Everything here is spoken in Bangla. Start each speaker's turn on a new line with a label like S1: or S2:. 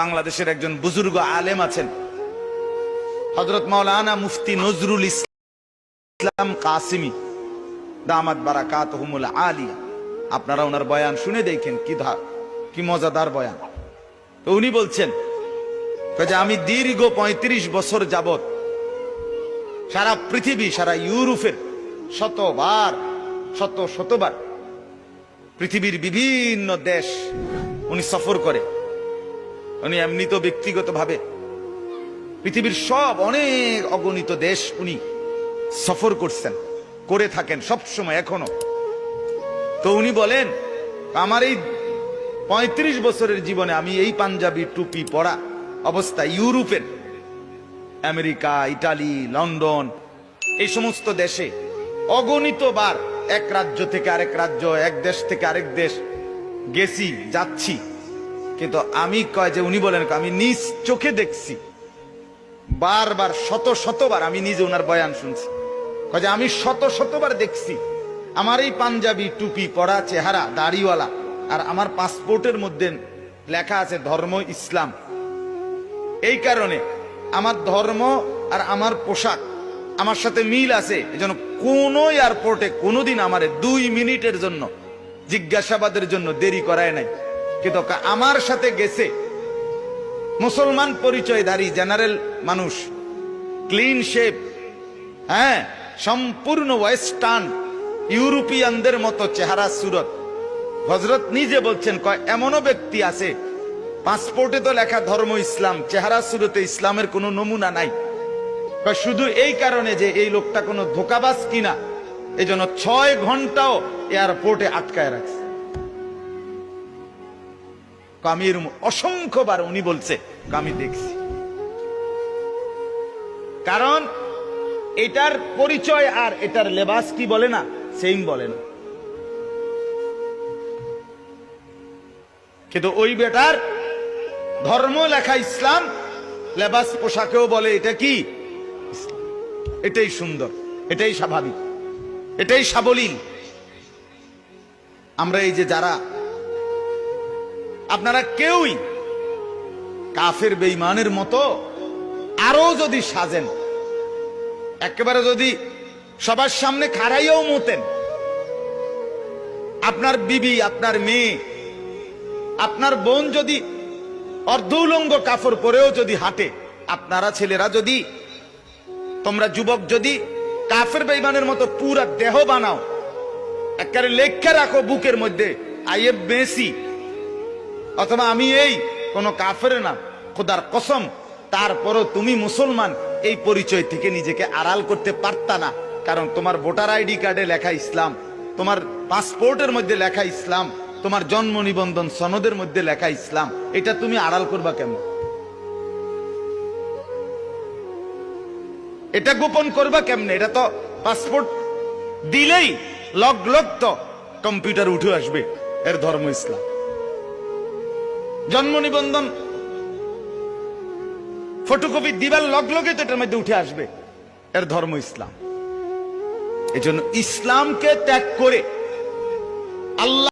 S1: বাংলাদেশের একজন বুজুর্গ আলেম আছেন। হজরত মাওলানা মুফতি নজরুল ইসলাম কাসিমি, দামাত বারাকাত হুমুল আলিয়া। আপনারা ওনার বয়ান শুনে দেখেন কি ধা কি মজাদার বয়ান। তো উনি বলছেন যে আমি দীর্ঘ ৩৫ বছর যাবত সারা পৃথিবী, সারা ইউরোপের শতবার, শত শতবার পৃথিবীর বিভিন্ন দেশ উনি সফর করে। উনি এমনি তো ব্যক্তিগতভাবে পৃথিবীর সব অনেক অগণিত দেশ উনি সফর করছেন, করে থাকেন সব সময় এখনও। তো উনি বলেন, আমার এই পঁয়ত্রিশ বছরের জীবনে আমি এই পাঞ্জাবি টুপি পরা অবস্থা ইউরোপের, আমেরিকা, ইটালি, লন্ডন, এই সমস্ত দেশে অগণিত বার এক রাজ্য থেকে আরেক রাজ্য, এক দেশ থেকে আরেক দেশ গেছি, যাচ্ছি। কিন্তু আমি কয় যে উনি বলেন, আমি নিজ চোখে দেখছি। বারবার, শত, শতবার আমি নিজে ওনার বয়ান শুনছি। কয় যে আমি শত, শতবার দেখছি। আমার এই পাঞ্জাবি টুপি, পরা চেহারা, দাড়িওয়ালা, আর আমার পাসপোর্টের মধ্যে লেখা আছে ধর্ম ইসলাম। এই কারণে আমার ধর্ম আর আমার পোশাক, আমার সাথে মিল আছে। এজন্য কোন এয়ারপোর্টে কোনোদিন আমার দুই মিনিটের জন্য জিজ্ঞাসাবাদের জন্য দেরি করায় নাই। কিন্তু আমার সাথে গেছে। মুসলমান পরিচয়ধারী, জেনারেল মানুষ। Clean shape. হ্যাঁ সম্পূর্ণ ওয়েস্টার্ন, ইউরোপিয়ানদের মতো চেহারা, সুরত। হজরত নিজে বলছেন, কয়, এমনও ব্যক্তি আছে। পাসপোর্টে তো লেখা ধর্ম ইসলাম, চেহারা, সুরতে ইসলামের কোনো নমুনা নাই। কয়, শুধু এই কারণে যে এই লোকটা কোনো ধোকাবাজ কিনা এই জন্য ছয় ঘন্টাও এয়ারপোর্টে আটকায় রাখছে। এরম অসংখ্যবার উনি বলছে কয় আমি দেখছি। কারণ এটার পরিচয় আর এটার লেবাস কি বলে না? সেম বলে না। কিন্তু ওই বেটার ধর্ম লেখা ইসলাম, লেবাস পোশাকেও বলে, এটা কি? এটাই সুন্দর, এটাই স্বাভাবিক, এটাই সাবলীল। আমরা এই যে যারা আপনারা কেউই কাফের বেইমানের মতো আরও যদি সাজেন, একেবারে যদি সবার সামনে খাড়াইয়াও মতেন, আপনার বিবি, আপনার মেয়ে, আপনার বোন যদি অর্ধ উলঙ্গ কাপড় পরেও যদি হাঁটে, আপনারা ছেলেরা যদি, তোমরা যুবক যদি কাফের বেইমানের মতো পুরা দেহ বানাও, একেবারে লেখা রাখো বুকের মধ্যে, আইএফ মেসি। অথবা আমি এই কোন কাফের না, খোদার কসম, তারপরও তুমি মুসলমান, এই পরিচয় থেকে নিজেকে আড়াল করতে পারতা না। কারণ তোমার ভোটার আইডি কার্ডে লেখা ইসলাম, তোমার পাসপোর্টের মধ্যে লেখা ইসলাম, তোমার জন্ম নিবন্ধন সনদের মধ্যে লেখা ইসলাম, এটা তুমি আড়াল করবা কেমন এটা গোপন করবা কেমনে? এটা তো পাসপোর্ট দিলেই লগ লগ তো কম্পিউটার উঠে আসবে, এর ধর্ম ইসলাম। জন্ম নিবন্ধন ফটোকপি দিবার লগ লগে তো এটার মধ্যে উঠে আসবে। এর ধর্ম ইসলাম। এই জন্য ইসলামকে ত্যাগ করে আল্লাহ